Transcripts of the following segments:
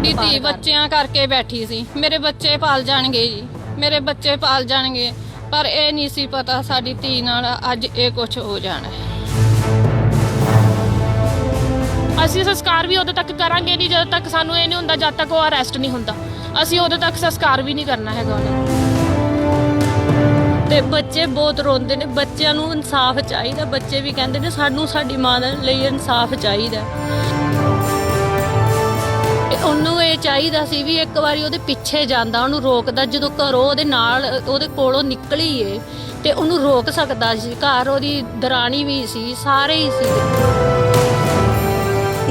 ਸਾਡੀ ਧੀ ਬੱਚਿਆਂ ਕਰਕੇ ਬੈਠੀ ਸੀ। ਮੇਰੇ ਬੱਚੇ ਪਾਲ ਜਾਣਗੇ ਜੀ। ਮੇਰੇ ਬੱਚੇ ਪਾਲ ਜਾਣਗੇ। ਪਰ ਇਹ ਨਹੀਂ ਸੀ ਪਤਾ ਸਾਡੀ ਧੀ ਨਾਲ ਅੱਜ ਇਹ ਕੁਝ ਹੋ ਜਾਣਾ ਹੈ। ਅਸੀਂ ਸੰਸਕਾਰ ਵੀ ਉਦੋਂ ਤੱਕ ਕਰਾਂਗੇ ਨਹੀਂ ਜਦੋਂ ਤੱਕ ਸਾਨੂੰ ਇਹ ਨਹੀਂ ਹੁੰਦਾ ਜਦ ਤੱਕ ਉਹ ਅਰੈਸਟ ਨਹੀਂ ਹੁੰਦਾ। ਅਸੀਂ ਉਦੋਂ ਤੱਕ ਸੰਸਕਾਰ ਵੀ ਨਹੀਂ ਕਰਨਾ ਹੈਗਾ ਉਹਨਾਂ। ਤੇ ਬੱਚੇ ਬਹੁਤ ਰੋਂਦੇ ਨੇ। ਬੱਚਿਆਂ ਨੂੰ ਇਨਸਾਫ ਚਾਹੀਦਾ। ਬੱਚੇ ਵੀ ਕਹਿੰਦੇ ਨੇ ਸਾਨੂੰ ਸਾਡੀ ਮਾਂ ਦੇ ਲਈ ਇਨਸਾਫ ਚਾਹੀਦਾ ਉਹਨੂੰ ਇਹ ਚਾਹੀਦਾ ਸੀ ਵੀ ਇੱਕ ਵਾਰੀ ਉਹਦੇ ਪਿੱਛੇ ਜਾਂਦਾ, ਉਹਨੂੰ ਰੋਕਦਾ, ਜਦੋਂ ਘਰੋਂ ਉਹਦੇ ਨਾਲ, ਉਹਦੇ ਕੋਲੋਂ ਨਿਕਲੀ ਏ ਤੇ ਉਹਨੂੰ ਰੋਕ ਸਕਦਾ ਸੀ। ਘਰ ਉਹਦੀ ਦਰਾਣੀ ਵੀ ਸੀ, ਸਾਰੇ ਹੀ ਸੀ।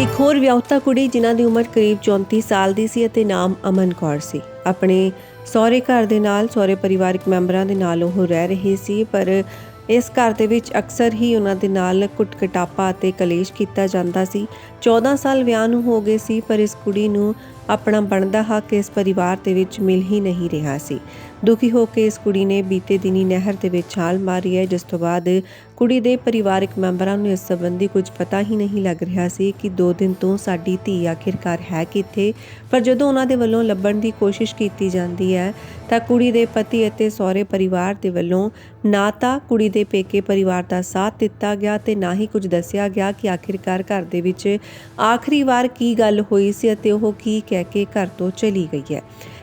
ਇੱਕ ਹੋਰ ਵਿਆਹੁਤਾ ਕੁੜੀ ਜਿਨ੍ਹਾਂ ਦੀ ਉਮਰ ਕਰੀਬ 34 ਸਾਲ ਦੀ ਸੀ ਅਤੇ ਨਾਮ ਅਮਨ ਕੌਰ ਸੀ। ਆਪਣੇ ਸਹੁਰੇ ਘਰ ਦੇ ਨਾਲ, ਸਹੁਰੇ ਪਰਿਵਾਰਕ ਮੈਂਬਰਾਂ ਦੇ ਨਾਲ ਉਹ ਰਹਿ ਰਹੀ ਸੀ, ਪਰ ਇਸ ਘਰ ਦੇ ਵਿੱਚ ਅਕਸਰ ਹੀ ਉਹਨਾਂ ਦੇ ਨਾਲ ਕੁੱਟ-ਕਟਾਪਾ ਅਤੇ ਕਲੇਸ਼ ਕੀਤਾ ਜਾਂਦਾ ਸੀ। 14 ਸਾਲ ਵਿਆਹ ਨੂੰ ਹੋ ਗਏ ਸੀ, ਪਰ ਇਸ ਕੁੜੀ ਨੂੰ ਆਪਣਾ ਬਣਦਾ ਹੱਕ ਇਸ ਪਰਿਵਾਰ ਦੇ ਵਿੱਚ ਮਿਲ ਹੀ ਨਹੀਂ ਰਿਹਾ ਸੀ। ਦੁਖੀ ਹੋ ਕੇ ਇਸ ਕੁੜੀ ਨੇ ਬੀਤੇ ਦਿਨੀ ਨਹਿਰ ਦੇ ਵਿੱਚ ਛਾਲ ਮਾਰੀ ਹੈ, ਜਿਸ ਤੋਂ ਬਾਅਦ ਕੁੜੀ ਦੇ ਪਰਿਵਾਰਕ ਮੈਂਬਰਾਂ ਨੂੰ ਇਸ ਸੰਬੰਧੀ ਕੁਝ ਪਤਾ ਹੀ ਨਹੀਂ ਲੱਗ ਰਿਹਾ ਸੀ ਕਿ 2 ਦਿਨ ਤੋਂ ਸਾਡੀ ਧੀ ਆਖਿਰਕਾਰ ਹੈ ਕਿੱਥੇ। ਪਰ ਜਦੋਂ ਉਹਨਾਂ ਦੇ ਵੱਲੋਂ ਲੱਭਣ ਦੀ ਕੋਸ਼ਿਸ਼ ਕੀਤੀ ਜਾਂਦੀ ਹੈ ਤਾਂ ਕੁੜੀ ਦੇ ਪਤੀ ਅਤੇ ਸਹੁਰੇ ਪਰਿਵਾਰ ਦੇ ਵੱਲੋਂ ਨਾ ਤਾਂ ਕੁੜੀ ਦੇ ਪੇਕੇ ਪਰਿਵਾਰ ਦਾ ਸਾਥ ਦਿੱਤਾ ਗਿਆ ਤੇ ਨਾ ਹੀ ਕੁਝ ਦੱਸਿਆ ਗਿਆ ਕਿ ਆਖਿਰਕਾਰ ਘਰ ਦੇ ਵਿੱਚ ਆਖਰੀ ਵਾਰ ਕੀ ਗੱਲ ਹੋਈ ਸੀ ਅਤੇ ਉਹ ਕੀ ਕਹਿ ਕੇ ਘਰ ਤੋਂ ਚਲੀ ਗਈ ਹੈ।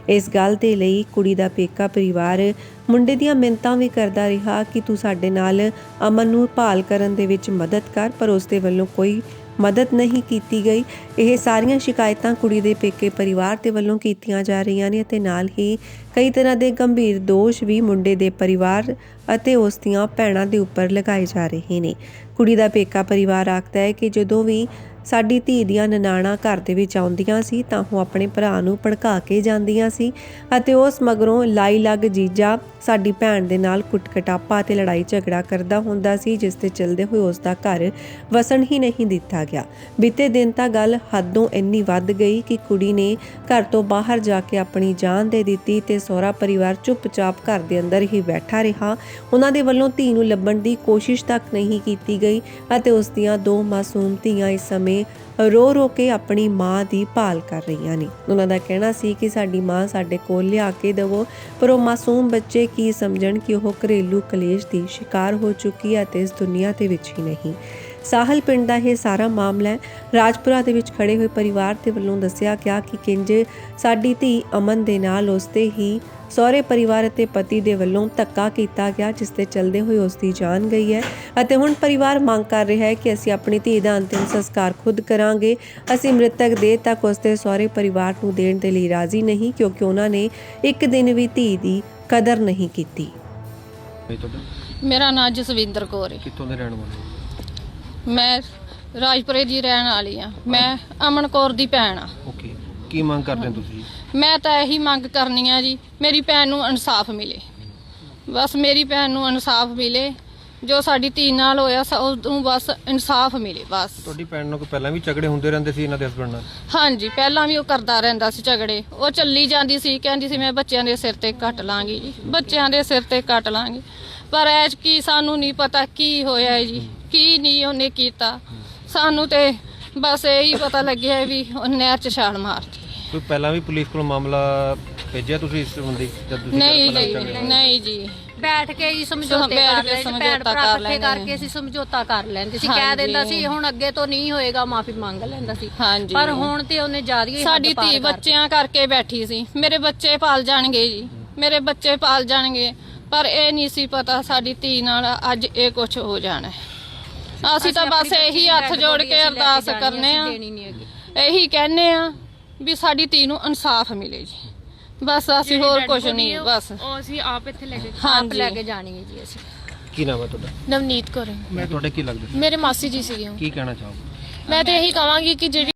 ਇਸ ਗੱਲ ਦੇ ਲਈ ਕੁੜੀ ਦਾ ਪੇਕਾ ਪਰਿਵਾਰ ਮੁੰਡੇ ਦੀਆਂ ਮਿੰਤਾਂ ਵੀ ਕਰਦਾ ਰਿਹਾ ਕਿ ਤੂੰ ਸਾਡੇ ਨਾਲ ਅਮਨ ਨੂੰ ਭਾਲ ਕਰਨ ਦੇ ਵਿੱਚ ਮਦਦ ਕਰ, ਪਰ ਉਸ ਦੇ ਵੱਲੋਂ ਕੋਈ ਮਦਦ ਨਹੀਂ ਕੀਤੀ ਗਈ। ਇਹ ਸਾਰੀਆਂ ਸ਼ਿਕਾਇਤਾਂ ਕੁੜੀ ਦੇ ਪੇਕੇ ਪਰਿਵਾਰ ਦੇ ਵੱਲੋਂ ਕੀਤੀਆਂ ਜਾ ਰਹੀਆਂ ਨੇ ਅਤੇ ਨਾਲ ਹੀ ਕਈ ਤਰ੍ਹਾਂ ਦੇ ਗੰਭੀਰ ਦੋਸ਼ ਵੀ ਮੁੰਡੇ ਦੇ ਪਰਿਵਾਰ ਅਤੇ ਉਸ ਦੀਆਂ ਭੈਣਾਂ ਦੇ ਉੱਪਰ ਲਗਾਏ ਜਾ ਰਹੇ ਨੇ। ਕੁੜੀ ਦਾ ਪੇਕਾ ਪਰਿਵਾਰ ਆਖਦਾ ਹੈ ਕਿ ਜਦੋਂ ਵੀ ਸਾਡੀ ਧੀ ਦੀਆਂ ਨਨਾਣਾ ਘਰ ਦੇ ਵਿੱਚ ਆਉਂਦੀਆਂ ਸੀ ਤਾਂ ਉਹ ਆਪਣੇ ਭਰਾ ਨੂੰ ਭੜਕਾ ਕੇ ਜਾਂਦੀਆਂ ਸੀ ਅਤੇ ਉਸ ਮਗਰੋਂ ਲਾਈ ਲੱਗ ਜੀਜਾ ਸਾਡੀ ਭੈਣ ਦੇ ਨਾਲ ਕੁੱਟਕਟਾਪਾ ਤੇ ਲੜਾਈ ਝਗੜਾ ਕਰਦਾ ਹੁੰਦਾ ਸੀ, ਜਿਸ ਤੇ ਚੱਲਦੇ ਹੋਏ ਉਸ ਦਾ ਘਰ ਵਸਣ ਹੀ ਨਹੀਂ ਦਿੱਤਾ ਗਿਆ। ਬੀਤੇ ਦਿਨ ਤਾਂ ਗੱਲ ਹੱਦੋਂ ਇੰਨੀ ਵੱਧ ਗਈ ਕਿ ਕੁੜੀ ਨੇ ਘਰ ਤੋਂ ਬਾਹਰ ਜਾ ਕੇ ਆਪਣੀ ਜਾਨ ਦੇ ਦਿੱਤੀ ਤੇ ਸਹੁਰਾ ਪਰਿਵਾਰ ਚੁੱਪਚਾਪ ਘਰ ਦੇ ਅੰਦਰ ਹੀ ਬੈਠਾ ਰਿਹਾ। ਉਹਨਾਂ ਦੇ ਵੱਲੋਂ ਧੀ ਨੂੰ ਲੱਭਣ ਦੀ ਕੋਸ਼ਿਸ਼ ਤੱਕ ਨਹੀਂ ਕੀਤੀ ਗਈ ਅਤੇ ਉਸ ਦੀਆਂ ਦੋ ਮਾਸੂਮ ਧੀਆਂ ਇਸ ਸਮੇਂ ਰੋ ਰੋ ਕੇ ਆਪਣੀ ਮਾਂ ਦੀ ਭਾਲ ਕਰ ਰਹੀਆਂ ਨੇ। ਉਹਨਾਂ ਦਾ ਕਹਿਣਾ ਸੀ ਕਿ ਸਾਡੀ ਮਾਂ ਸਾਡੇ ਕੋਲ ਲਿਆ ਕੇ ਦੇਵੋ, ਪਰ ਉਹ ਮਾਸੂਮ ਬੱਚੇ ਕੀ ਸਮਝਣ ਕਿ ਉਹ ਘਰੇਲੂ ਕਲੇਸ਼ ਦੀ ਸ਼ਿਕਾਰ ਹੋ ਚੁੱਕੀ ਹੈ ਤੇ ਇਸ ਦੁਨੀਆ ਦੇ ਵਿੱਚ ਹੀ ਨਹੀਂ। ਸਾਹਲ ਪਿੰਡ ਦਾ ਇਹ ਸਾਰਾ ਮਾਮਲਾ ਹੈ। ਰਾਜਪੁਰਾ ਦੇ ਵਿੱਚ ਖੜੇ ਹੋਏ ਪਰਿਵਾਰ ਦੇ ਵੱਲੋਂ ਦੱਸਿਆ ਗਿਆ ਕਿ ਕਿੰਜ ਸਾਡੀ ਧੀ ਅਮਨ ਦੇ ਨਾਲ ਉਸਤੇ ਹੀ ਸਹੁਰੇ ਪਰਿਵਾਰ ਅਤੇ ਪਤੀ ਦੇ ਵੱਲੋਂ ਧੱਕਾ ਕੀਤਾ ਗਿਆ ਜਿਸ ਤੇ ਚਲਦੇ ਹੋਏ ਉਸ ਦੀ ਜਾਨ ਗਈ ਹੈ। ਅਤੇ ਹੁਣ ਪਰਿਵਾਰ ਮੰਗ ਕਰ ਰਿਹਾ ਹੈ ਕਿ ਅਸੀਂ ਆਪਣੀ ਧੀ ਦਾ ਅੰਤਿਮ ਸੰਸਕਾਰ ਖੁਦ ਕਰਾਂਗੇ। ਅਸੀਂ ਮ੍ਰਿਤਕ ਦੇਹ ਤੱਕ ਉਸ ਦੇ ਸਹੁਰੇ ਪਰਿਵਾਰ ਨੂੰ ਦੇਣ ਦੇ ਲਈ ਰਾਜ਼ੀ ਨਹੀਂ ਕਿਉਂਕਿ ਉਹਨਾਂ ਨੇ ਇੱਕ ਦਿਨ ਵੀ ਧੀ ਦੀ ਕਦਰ ਨਹੀਂ ਕੀਤੀ। ਮੇਰਾ ਨਾਮ ਜਸਵਿੰਦਰ ਕੌਰ ਹੈ। ਕਿੱਥੋਂ ਦੇ ਰਹਿਣ ਵਾਲੇ ਹੋ? ਮੈਂ ਰਾਜਪੁਰੇ ਦੀ ਰਹਿਣ ਵਾਲੀ ਆ ਮੈਂ ਅਮਨ ਕੌਰ ਦੀ ਭੈਣ ਆ ਓਕੇ ਕੀ ਮੰਗ ਕਰਦੇ ਹੋ ਤੁਸੀਂ? ਮੈਂ ਤਾਂ ਇਹੀ ਮੰਗ ਕਰਨੀ ਆ ਜੀ ਮੇਰੀ ਭੈਣ ਨੂੰ ਇਨਸਾਫ ਮਿਲੇ। ਬਸ ਮੇਰੀ ਭੈਣ ਨੂੰ ਇਨਸਾਫ ਮਿਲੇ ਜੋ ਸਾਡੀ ਧੀ ਨਾਲ ਹੋਇਆ ਸ- ਉਹਨੂੰ ਬਸ ਇਨਸਾਫ ਮਿਲੇ ਬਸ। ਤੁਹਾਡੀ ਭੈਣ ਨਾਲ ਕੋਈ ਪਹਿਲਾਂ ਵੀ ਝਗੜੇ ਹੁੰਦੇ ਰਹਿੰਦੇ ਸੀ ਇਹਨਾਂ ਦੇ ਹਸਬੰਡ ਨਾਲ? ਹਾਂਜੀ ਪਹਿਲਾਂ ਵੀ ਉਹ ਕਰਦਾ ਰਹਿੰਦਾ ਸੀ ਝਗੜੇ। ਉਹ ਚੱਲੀ ਜਾਂਦੀ ਸੀ ਕਹਿੰਦੀ ਸੀ ਮੈਂ ਬੱਚਿਆਂ ਦੇ ਸਿਰ ਤੇ ਕੱਟ ਲਾਂਗੀ ਜੀ। ਬੱਚਿਆਂ ਦੇ ਸਿਰ ਤੇ ਕੱਟ ਲਾਂਗੀ। ਪਰ ਐਜ ਕੀ ਸਾਨੂੰ ਨਹੀਂ ਪਤਾ ਕੀ ਹੋਇਆ ਹੈ ਜੀ। ਕੀ ਨਹੀਂ ਉਹਨੇ ਕੀਤਾ। ਸਾਨੂੰ ਤੇ ਬਸ ਇਹੀ ਪਤਾ ਲੱਗਿਆ ਵੀ ਉਹ ਨਹਿਰ 'ਚ ਛਾਲ ਮਾਰਤੀ। ਕੋਈ ਪਹਿਲਾਂ ਵੀ ਪੁਲਿਸ ਕੋਲ ਮਾਮਲਾ ਭੇਜਿਆ ਤੁਸੀਂ ਇਸ ਸੰਬੰਧੀ? ਜਦ ਤੁਸੀਂ ਨਹੀਂ ਜੀ ਨਹੀਂ ਜੀ। ਬੈਠ ਕੇ ਹੀ ਸਮਝੌਤੇ ਬੈਠ ਕਰ ਕੇ ਲੈਂਦੇ ਸਮਝੌਤਾ ਭੈਣ ਭਰਾ ਇਕੱਠੇ ਕਰਕੇ। ਅਸੀਂ ਸਮਝੌਤਾ ਕਰ ਲੈਂਦੇ ਸੀ। ਕਹਿ। ਦਿੰਦਾ ਸੀ ਹੁਣ ਅੱਗੇ ਤੋਂ ਨਹੀਂ ਹੋਏਗਾ ਮਾਫੀ ਮੰਗ ਲੈਂਦਾ ਸੀ। ਹਾਂਜੀ। ਪਰ ਹੁਣ ਤੇ ਉਹਨੇ ਜ਼ਿਆਦਾ ਹੀ ਸਾਡੀ ਧੀ। ਬੱਚਿਆਂ ਕਰਕੇ ਬੈਠੀ ਸੀ। ਮੇਰੇ ਬੱਚੇ ਪਾਲ ਜਾਣਗੇ ਜੀ। ਮੇਰੇ ਬੱਚੇ ਪਾਲ ਜਾਣਗੇ। ਪਰ ਇਹ ਨਹੀਂ ਸੀ ਪਤਾ ਸਾਡੀ ਧੀ ਨਾਲ ਅੱਜ ਇਹ ਕੁਝ ਹੋ ਜਾਣਾ ਹੈ। ਅਸੀਂ ਤਾਂ ਬਸ ਇਹੀ ਹੱਥ ਜੋੜ ਕੇ ਅਰਦਾਸ ਕਰਨੇ ਆ। ਇਹੀ ਕਹਿੰਨੇ ਆ ਵੀ ਸਾਡੀ ਧੀ ਨੂੰ ਇਨਸਾਫ ਮਿਲੇ ਜੀ। ਬਸ ਅਸੀਂ ਹੋਰ ਕੁਝ ਨਹੀਂ ਬਸ। ਉਹ ਅਸੀਂ ਆਪ ਇੱਥੇ ਲੈ ਕੇ ਆਪ ਲੈ ਕੇ ਜਾਣੀ ਹੈ ਜੀ ਅਸੀਂ। ਕੀ ਨਾਮ ਹੈ ਤੁਹਾਡਾ? ਨਵਨੀਤ ਕੌਰ। ਮੈਂ ਤੁਹਾਡੇ ਕੀ ਲੱਗਦੇ? ਮੇਰੇ ਮਾਸੀ ਜੀ ਸੀਗੇ ਉਹ। ਕੀ ਕਹਿਣਾ ਚਾਹੋਗੇ? ਮੈਂ ਤੇ ਇਹੀ ਕਹਾਂਗੀ ਕਿ ਜਿਹੜੀ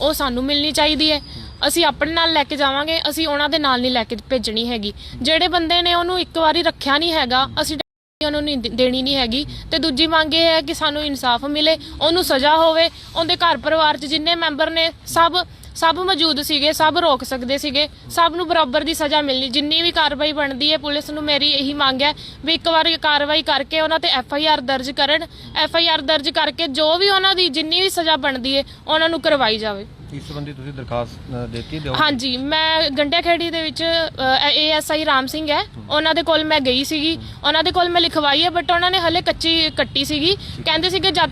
ਉਹ ਸਾਨੂੰ ਮਿਲਣੀ ਚਾਹੀਦੀ ਹੈ ਅਸੀਂ ਆਪਣੇ ਨਾਲ ਲੈ ਕੇ ਜਾਵਾਂਗੇ ਅਸੀਂ ਉਹਨਾਂ ਦੇ ਨਾਲ ਨਹੀਂ ਲੈ ਕੇ ਭੇਜਣੀ ਹੈਗੀ। ਜਿਹੜੇ ਬੰਦੇ ਨੇ ਉਹਨੂੰ ਇੱਕ ਵਾਰੀ ਰੱਖਿਆ ਨਹੀਂ ਹੈਗਾ ਅਸੀਂ ਉਹਨੂੰ ਨਹੀਂ ਦੇਣੀ ਨਹੀਂ ਹੈਗੀ। ਤੇ ਦੂਜੀ ਮੰਗ ਇਹ ਹੈ ਕਿ ਸਾਨੂੰ ਇਨਸਾਫ ਮਿਲੇ, ਉਹਨੂੰ ਸਜ਼ਾ ਹੋਵੇ। ਉਹਦੇ ਘਰ ਪਰਿਵਾਰ 'ਚ ਜਿੰਨੇ ਮੈਂਬਰ ਨੇ, ਸਭ ਸਭ ਮੌਜੂਦ ਸੀਗੇ, ਸਭ ਰੋਕ ਸਕਦੇ ਸੀਗੇ। ਸਭ ਨੂੰ ਬਰਾਬਰ ਦੀ ਸਜ਼ਾ ਮਿਲਣੀ, ਜਿੰਨੀ ਵੀ ਕਾਰਵਾਈ ਬਣਦੀ ਹੈ, ਪੁਲਿਸ ਨੂੰ ਮੇਰੀ ਇਹੀ ਮੰਗ ਹੈ ਵੀ ਇੱਕ ਵਾਰ ਕਾਰਵਾਈ ਕਰਕੇ ਉਹਨਾਂ ਤੇ ਐਫ ਆਈ ਆਰ ਦਰਜ ਕਰਨ। ਐਫ ਆਈ ਆਰ ਦਰਜ ਕਰਕੇ ਜੋ ਵੀ ਉਹਨਾਂ ਦੀ ਜਿੰਨੀ ਵੀ ਸਜ਼ਾ ਬਣਦੀ ਹੈ, ਉਹਨਾਂ ਨੂੰ ਕਰਵਾਈ ਜਾਵੇ। ਇਸ ਸੰਬੰਧੀ ਤੁਸੀਂ ਦਰਖਾਸਤ ਅ, ਦਿੱਤੀ ਦਿਓ ਹਾਂਜੀ ਮੈਂ ਗੰਡਿਆ ਖੇੜੀ ਦੇ ਵਿੱਚ ਏਐਸਆਈ ਰਾਮ ਸਿੰਘ ਹੈ। ਉਹਨਾਂ ਦੇ ਕੋਲ ਮੈਂ ਗਈ ਸੀਗੀ। ਉਹਨਾਂ ਦੇ ਕੋਲ ਮੈਂ ਲਿਖਵਾਈ ਹੈ ਬਟ ਉਹਨਾਂ ਨੇ ਹਲੇ ਕੱਚੀ ਕੱਟੀ ਸੀਗੀ। ਕਹਿੰਦੇ ਸੀਗੇ ਜਦ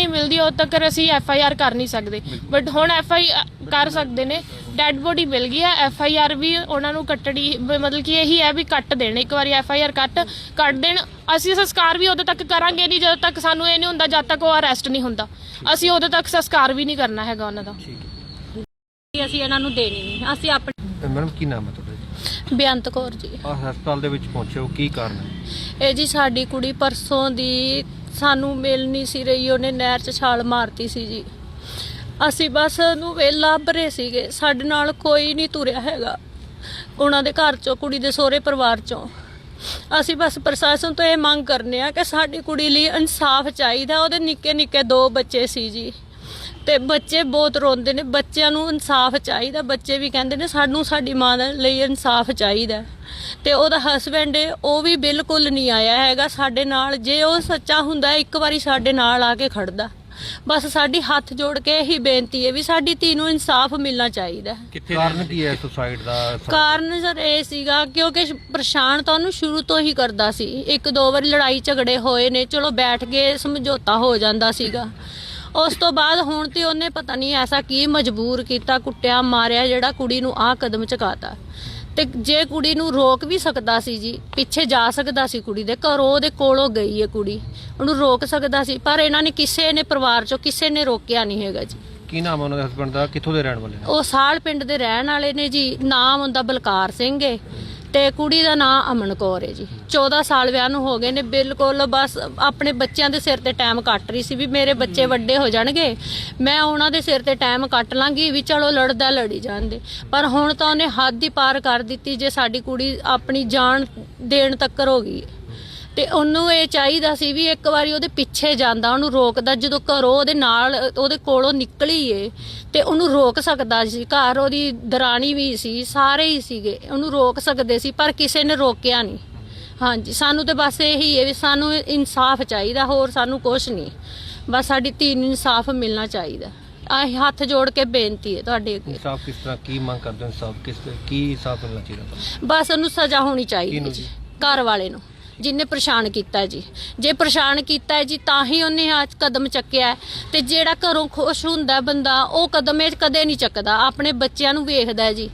ਨਹੀਂ ਮਿਲਦੀ ਉਦ ਤੱਕ ਅਸੀਂ ਐਫ ਆਈ ਆਰ ਕਰ ਨਹੀਂ ਸਕਦੇ। ਬਟ ਹੁਣ ਐਫ ਆਈ ਕਰ ਸਕਦੇ ਨੇ ਡੈੱਡ ਬੋਡੀ ਮਿਲ ਗਈ ਹੈ ਐਫ ਆਈ ਆਰ ਵੀ ਉਹਨਾਂ ਨੂੰ ਕੱਟੜੀ ਮਤਲਬ ਕਿ ਇਹੀ ਹੈ ਵੀ ਕੱਟ ਦੇਣ ਇੱਕ ਵਾਰੀ ਐਫ ਆਈ ਆਰ ਕੱਟ ਕੱਟ ਦੇਣ। ਅਸੀਂ ਸੰਸਕਾਰ ਵੀ ਉਦੋਂ ਤੱਕ ਕਰਾਂਗੇ ਨਹੀਂ ਜਦੋਂ ਤੱਕ ਸਾਨੂੰ ਇਹ ਨਹੀਂ ਹੁੰਦਾ ਜਦ ਤੱਕ ਉਹ ਅਰੈਸਟ ਨਹੀਂ ਹੁੰਦਾ। ਅਸੀਂ ਉਦੋਂ ਤੱਕ ਸੰਸਕਾਰ ਵੀ ਨਹੀਂ ਕਰਨਾ ਹੈਗਾ ਉਹਨਾਂ ਦਾ। ਅਸੀਂ ਇਹਨਾਂ ਨੂੰ ਦੇਣੀ ਨਹੀਂ ਅਸੀਂ ਆਪਣੇ ਅ, ਮੈਡਮ ਕੀ ਨਾਮ ਹੈ ਤੁਹਾਡਾ ਬੇਅੰਤ ਕੌਰ ਜੀ। ਆ ਹਸਪਤਾਲ ਦੇ ਵਿੱਚ ਪਹੁੰਚੇ ਹੋ ਕੀ ਕਾਰਨ ਹੈ? ਇਹ ਜੀ ਸਾਡੀ ਕੁੜੀ ਪਰਸੋਂ ਦੀ ਸਾਨੂੰ ਮਿਲ ਨਹੀਂ ਸੀ ਰਹੀ, ਉਹਨੇ ਨਹਿਰ 'ਚ ਛਾਲ ਮਾਰਤੀ ਸੀ ਜੀ। ਅਸੀਂ ਬਸ ਉਹਨੂੰ ਵੇ ਲੱਭ ਰਹੇ ਸੀਗੇ, ਸਾਡੇ ਨਾਲ ਕੋਈ ਨਹੀਂ ਤੁਰਿਆ ਹੈਗਾ, ਉਹਨਾਂ ਦੇ ਘਰ 'ਚੋਂ, ਕੁੜੀ ਦੇ ਸਹੁਰੇ ਪਰਿਵਾਰ 'ਚੋਂ। ਅਸੀਂ ਬਸ ਪ੍ਰਸ਼ਾਸਨ ਤੋਂ ਇਹ ਮੰਗ ਕਰਨੇ ਆ ਕਿ ਸਾਡੀ ਕੁੜੀ ਲਈ ਇਨਸਾਫ ਚਾਹੀਦਾ, ਉਹਦੇ ਨਿੱਕੇ ਨਿੱਕੇ ਦੋ ਬੱਚੇ ਸੀ ਜੀ। ਤੇ ਬੱਚੇ ਬਹੁਤ ਰੋਂਦੇ ਨੇ ਬੱਚਿਆਂ ਨੂੰ ਇਨਸਾਫ ਚਾਹੀਦਾ ਬੱਚੇ ਵੀ ਕਹਿੰਦੇ ਨੇ ਸਾਨੂੰ ਸਾਡੀ ਮਾਂ ਦੇ ਲਈ ਇਨਸਾਫ ਚਾਹੀਦਾ ਤੇ ਉਹਦਾ ਹਸਬੈਂਡ ਉਹ ਵੀ ਬਿਲਕੁਲ ਨਹੀਂ ਆਇਆ ਹੈਗਾ ਸਾਡੇ ਨਾਲ ਜੇ ਉਹ ਸੱਚਾ ਹੁੰਦਾ ਇੱਕ ਵਾਰੀ ਸਾਡੇ ਨਾਲ ਆ ਕੇ ਖੜਦਾ। ਬਸ ਸਾਡੀ ਹੱਥ ਜੋੜ ਕੇ ਇਹੀ ਬੇਨਤੀ ਹੈ ਵੀ ਸਾਡੀ ਧੀ ਨੂੰ ਇਨਸਾਫ ਮਿਲਣਾ ਚਾਹੀਦਾ ਕਾਰਨ ਕੀ ਹੈ ਸੁਸਾਈਡ ਦਾ? ਕਾਰਨ ਸਰ ਇਹ ਸੀਗਾ ਕਿਉਂਕਿ ਪਰੇਸ਼ਾਨ ਤਾਂ ਉਹਨੂੰ ਸ਼ੁਰੂ ਤੋਂ ਹੀ ਕਰਦਾ ਸੀ। ਇੱਕ ਦੋ ਵਾਰੀ ਲੜਾਈ ਝਗੜੇ ਹੋਏ ਨੇ ਚਲੋ ਬੈਠ ਕੇ ਸਮਝੌਤਾ ਹੋ ਜਾਂਦਾ ਸੀਗਾ। ਉਸ ਤੋਂ ਬਾਅਦ ਹੁਣ ਤੇ ਉਹਨੇ ਪਤਾ ਨਹੀਂ ਐਸਾ ਕੀ ਮਜਬੂਰ ਕੀਤਾ ਕੁੱਟਿਆ ਮਾਰਿਆ ਜਿਹੜਾ ਕੁੜੀ ਨੂੰ ਆਹ ਕਦਮ ਚੁਕਾਤਾ ਤੇ ਜੇ ਕੁੜੀ ਨੂੰ ਰੋਕ ਵੀ ਸਕਦਾ ਸੀ ਜੀ ਪਿੱਛੇ ਜਾ ਸਕਦਾ ਸੀ ਕੁੜੀ ਦੇ ਘਰੋਂ ਉਹਦੇ ਕੋਲੋਂ ਗਈ ਹੈ ਕੁੜੀ ਉਹਨੂੰ ਰੋਕ ਸਕਦਾ ਸੀ ਪਰ ਇਹਨਾਂ ਨੇ ਕਿਸੇ ਨੇ ਪਰਿਵਾਰ ਚੋਂ ਕਿਸੇ ਨੇ ਰੋਕਿਆ ਨਹੀਂ ਹੈਗਾ ਜੀ। ਕੀ ਨਾਮ ਹੈ ਉਹਨਾਂ ਦੇ ਹਸਬੰਡ ਦਾ? ਕਿੱਥੋਂ ਦੇ ਰਹਿਣ ਵਾਲੇ ਨੇ? ਉਹ ਸਾਲ ਪਿੰਡ ਦੇ ਰਹਿਣ ਵਾਲੇ ਨੇ ਜੀ ਨਾਮ ਹੁੰਦਾ ਬਲਕਾਰ ਸਿੰਘ ਏ। ਤੇ ਕੁੜੀ ਦਾ ਨਾਮ ਅਮਨ ਕੌਰ ਹੈ ਜੀ। 14 ਸਾਲ ਵਿਆਹ ਨੂੰ ਹੋ ਗਏ ਨੇ, ਬਿਲਕੁਲ ਬਸ ਆਪਣੇ ਬੱਚਿਆਂ ਦੇ ਸਿਰ ਤੇ ਟਾਈਮ ਕੱਟ ਰਹੀ ਸੀ ਵੀ ਮੇਰੇ ਬੱਚੇ ਵੱਡੇ ਹੋ ਜਾਣਗੇ, ਮੈਂ ਉਹਨਾਂ ਦੇ ਸਿਰ ਤੇ ਟਾਈਮ ਕੱਟ ਲਾਂਗੀ ਵੀ ਚਲੋ ਲੜਦਾ ਲੜੀ ਜਾਂਦੇ ਪਰ ਹੁਣ ਤਾਂ ਉਹਨੇ ਹੱਦ ਹੀ ਪਾਰ ਕਰ ਦਿੱਤੀ ਜੇ ਸਾਡੀ ਕੁੜੀ ਆਪਣੀ ਜਾਨ ਦੇਣ ਤੱਕ ਹੋ ਗਈ ਤੇ ਉਹਨੂੰ ਇਹ ਚਾਹੀਦਾ ਸੀ ਵੀ ਇੱਕ ਵਾਰੀ ਉਹਦੇ ਪਿੱਛੇ ਜਾਂਦਾ ਉਹਨੂੰ ਰੋਕਦਾ ਜਦੋਂ ਘਰੋਂ ਉਹਦੇ ਨਾਲ ਉਹਦੇ ਕੋਲੋਂ ਨਿਕਲੀ ਏ ਤੇ ਉਹਨੂੰ ਰੋਕ ਸਕਦਾ ਸੀ। ਘਰ ਉਹਦੀ ਦਰਾਣੀ ਵੀ ਸੀ ਸਾਰੇ ਹੀ ਸੀਗੇ ਉਹਨੂੰ ਰੋਕ ਸਕਦੇ ਸੀ ਪਰ ਕਿਸੇ ਨੇ ਰੋਕਿਆ ਨਹੀਂ। ਹਾਂਜੀ ਸਾਨੂੰ ਤੇ ਬਸ ਇਹੀ ਹੈ ਵੀ ਸਾਨੂੰ ਇਨਸਾਫ ਚਾਹੀਦਾ ਹੋਰ ਸਾਨੂੰ ਕੁਝ ਨਹੀਂ। ਬਸ ਸਾਡੀ ਧੀ ਨੂੰ ਇਨਸਾਫ ਮਿਲਣਾ ਚਾਹੀਦਾ। ਆਹ ਹੱਥ ਜੋੜ ਕੇ ਬੇਨਤੀ ਹੈ ਤੁਹਾਡੇ ਅੱਗੇ। ਇਨਸਾਫ ਕਿਸ ਤਰ੍ਹਾਂ ਕੀ ਮੰਗ ਕਰਦੇ ਹੋ ਇਨਸਾਫ? ਕਿਸ ਕੀ ਇਨਸਾਫ ਮਿਲਣਾ ਚਾਹੀਦਾ ਬਸ ਉਹਨੂੰ ਸਜ਼ਾ ਹੋਣੀ ਚਾਹੀਦੀ? ਘਰ ਵਾਲੇ ਨੂੰ। ਜਿੰਨੇ ਪਰੇਸ਼ਾਨ ਕੀਤਾ ਜੀ। ਜੇ ਪਰੇਸ਼ਾਨ ਕੀਤਾ ਹੈ ਜੀ ਤਾਂ ਹੀ ਉਹਨੇ ਅੱਜ ਕਦਮ ਚੱਕਿਆ। ਤੇ ਜਿਹੜਾ ਘਰੋਂ ਖੁਸ਼ ਹੁੰਦਾ ਬੰਦਾ ਉਹ ਕਦਮ ਇਹ ਕਦੇ ਨਹੀਂ ਚੱਕਦਾ। ਆਪਣੇ ਬੱਚਿਆਂ ਨੂੰ ਵੇਖਦਾ ਜੀ।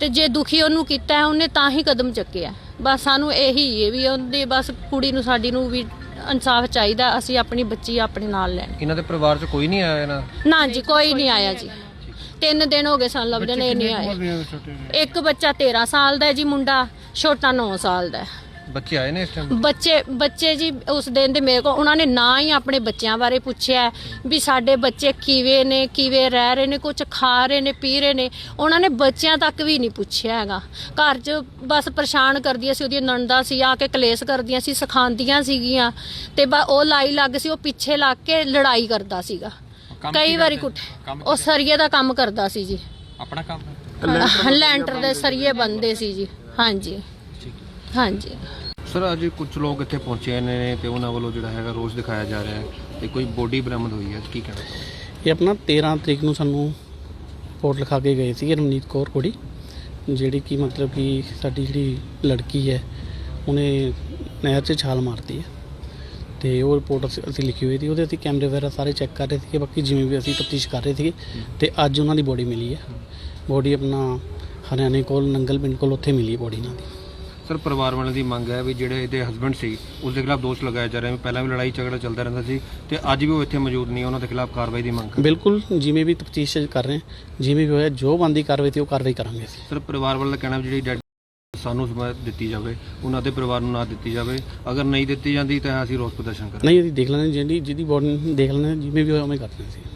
ਤੇ ਜੇ ਦੁਖੀ ਉਹਨੂੰ ਕੀਤਾ ਹੈ ਉਹਨੇ ਤਾਂ ਹੀ ਕਦਮ ਚੱਕਿਆ ਬਸ ਸਾਨੂੰ ਇਹੀ ਹੈ ਵੀ ਉਹਦੇ ਬਸ ਕੁੜੀ ਨੂੰ ਸਾਡੀ ਨੂੰ ਵੀ ਇਨਸਾਫ ਚਾਹੀਦਾ ਅਸੀਂ ਆਪਣੀ ਬੱਚੀ ਆਪਣੇ ਨਾਲ ਲੈਣ। ਇਹਨਾਂ ਦੇ ਪਰਿਵਾਰ 'ਚ ਕੋਈ ਨਹੀਂ ਆਇਆ ਇਹਨਾਂ ਨਾ ਜੀ ਕੋਈ ਨਹੀਂ ਆਇਆ ਜੀ। ਤਿੰਨ ਦਿਨ ਹੋ ਗਏ ਸਾਨੂੰ ਲੱਭਦੇ ਨੇ ਇਹ ਨਹੀਂ ਆਏ। ਇੱਕ ਬੱਚਾ 13 ਸਾਲ ਦਾ ਹੈ ਜੀ ਮੁੰਡਾ ਛੋਟਾ 9 ਸਾਲ ਦਾ ਹੈ। ਬੱਚੇ ਆਏ ਨੇ ਇਸ ਟਾਈਮ ਬੱਚੇ ਬੱਚੇ ਜੀ ਉਸ ਦਿਨ ਦੇ ਮੇਰੇ ਕੋਲ ਉਹਨਾਂ ਨੇ ਨਾ ਹੀ ਆਪਣੇ ਬੱਚਿਆਂ ਬਾਰੇ ਪੁੱਛਿਆ ਵੀ ਸਾਡੇ ਬੱਚੇ ਕਿਵੇਂ ਨੇ ਕਿਵੇਂ ਰਹਿ ਰਹੇ ਨੇ ਕੁਝ ਖਾ ਰਹੇ ਨੇ ਪੀ ਰਹੇ ਨੇ। ਉਹਨਾਂ ਨੇ ਬੱਚਿਆਂ ਤੱਕ ਵੀ ਨਹੀਂ ਪੁੱਛਿਆ ਹੈਗਾ। ਘਰ 'ਚ ਬਸ ਪਰੇਸ਼ਾਨ ਕਰਦੀਆਂ ਸੀ ਉਹਦੀਆਂ ਨਣਦਾਂ ਸੀ ਆ ਕੇ ਕਲੇਸ਼ ਕਰਦੀਆਂ ਸੀ ਸਿਖਾਉਂਦੀਆਂ ਸੀਗੀਆਂ। ਤੇ ਬਾ ਉਹ ਲਾਈ ਲੱਗ ਸੀ ਉਹ ਪਿੱਛੇ ਲੱਗ ਕੇ ਲੜਾਈ ਕਰਦਾ ਸੀਗਾ। ਕਈ ਵਾਰੀ ਕੁੱਟ ਉਹ ਸਰੀਏ ਦਾ ਕੰਮ ਕਰਦਾ ਸੀ ਜੀ। ਆਪਣਾ ਕੰਮ? ਲੈਂਟਰ ਦੇ ਸਰੀਏ ਬੰਦੇ ਸੀ ਜੀ ਹਾਂਜੀ। ਹਾਂਜੀ। ਸਰ ਅੱਜ ਕੁਝ ਲੋਕ ਇੱਥੇ ਪਹੁੰਚੇ ਨੇ ਤੇ ਉਹਨਾਂ ਵੱਲੋਂ ਜਿਹੜਾ ਹੈਗਾ ਰੋਜ਼ ਦਿਖਾਇਆ ਜਾ ਰਿਹਾ ਹੈ ਤੇ ਕੋਈ ਬੋਡੀ ਬਰਾਮਦ ਹੋਈ ਹੈ ਕੀ ਕਹਿਣਾ ਚਾਹੋਗੇ? ਇਹ ਆਪਣਾ 13 ਤਰੀਕ ਨੂੰ ਸਾਨੂੰ ਰਿਪੋਰਟ ਲਿਖਾ ਕੇ ਗਏ ਸੀ ਰਮਨੀਤ ਕੌਰ ਕੁੜੀ ਜਿਹੜੀ ਕਿ ਮਤਲਬ ਕਿ ਸਾਡੀ ਜਿਹੜੀ ਲੜਕੀ ਹੈ ਉਹਨੇ ਨਹਿਰ 'ਚ ਛਾਲ ਮਾਰਤੀ ਹੈ। ਤੇ ਉਹ ਰਿਪੋਰਟ ਅਸੀਂ ਅਸੀਂ ਲਿਖੀ ਹੋਈ ਸੀ ਉਹਦੇ ਅਸੀਂ ਕੈਮਰੇ ਵਗੈਰਾ ਸਾਰੇ ਚੈੱਕ ਕਰ ਰਹੇ ਸੀਗੇ ਬਾਕੀ ਜਿਵੇਂ ਵੀ ਅਸੀਂ ਤਫਤੀਸ਼ ਕਰ ਰਹੇ ਸੀਗੇ ਤੇ ਅੱਜ ਉਹਨਾਂ ਦੀ ਬੋਡੀ ਮਿਲੀ ਹੈ। ਬੋਡੀ ਆਪਣਾ ਹਰਿਆਣੇ ਕੋਲ ਨੰਗਲ ਪਿੰਡ ਕੋਲ ਉੱਥੇ ਮਿਲੀ ਬੋਡੀ ਇਹਨਾਂ ਦੀ। ਸਰ ਪਰਿਵਾਰ ਵਾਲਿਆਂ ਦੀ ਮੰਗ ਹੈ ਵੀ ਜਿਹੜੇ ਇਹਦੇ ਹਸਬੰਡ ਸੀ ਉਸ ਦੇ ਖਿਲਾਫ ਦੋਸ਼ ਲਗਾਇਆ ਜਾ ਰਿਹਾ ਹੈ ਪਹਿਲਾਂ ਵੀ ਲੜਾਈ ਝਗੜਾ ਚੱਲਦਾ ਰਹਿੰਦਾ ਸੀ ਤੇ ਅੱਜ ਵੀ ਉਹ ਇੱਥੇ ਮੌਜੂਦ ਨਹੀਂ ਉਹਨਾਂ ਦੇ ਖਿਲਾਫ ਕਾਰਵਾਈ ਦੀ ਮੰਗ ਬਿਲਕੁਲ ਜਿਵੇਂ ਵੀ ਤਫਤੀਸ਼ ਕਰ ਰਹੇ ਹਾਂ ਜਿਵੇਂ ਵੀ ਹੋਇਆ ਜੋ ਬੰਦੀ ਕਾਰਵਾਈ ਤੇ ਉਹ ਕਾਰਵਾਈ ਕਰਾਂਗੇ ਅਸੀਂ। ਸਰ ਪਰਿਵਾਰ ਵਾਲਾ ਕਹਿਣਾ ਵੀ ਜਿਹੜੀ ਡੈਡ ਸਾਨੂੰ ਸਮਾਂ ਦਿੱਤੀ ਜਾਵੇ ਉਹਨਾਂ ਦੇ ਪਰਿਵਾਰ ਨੂੰ ਨਾ ਦਿੱਤੀ ਜਾਵੇ ਅਗਰ ਨਹੀਂ ਦਿੱਤੀ ਜਾਂਦੀ ਤਾਂ ਅਸੀਂ ਰੋਸ ਪ੍ਰਦਰਸ਼ਨ ਕਰਾਂਗੇ। ਨਹੀਂ ਅਸੀਂ ਦੇਖ ਲੈਂਦੇ ਜਿਹੜੀ ਜਿਹਦੀ ਬੋਡੀ ਦੇਖ ਲੈਂਦੇ ਜਿਵੇਂ ਵੀ ਹੋਇਆ ਉਵੇਂ ਕਰਦੇ ਅਸੀਂ।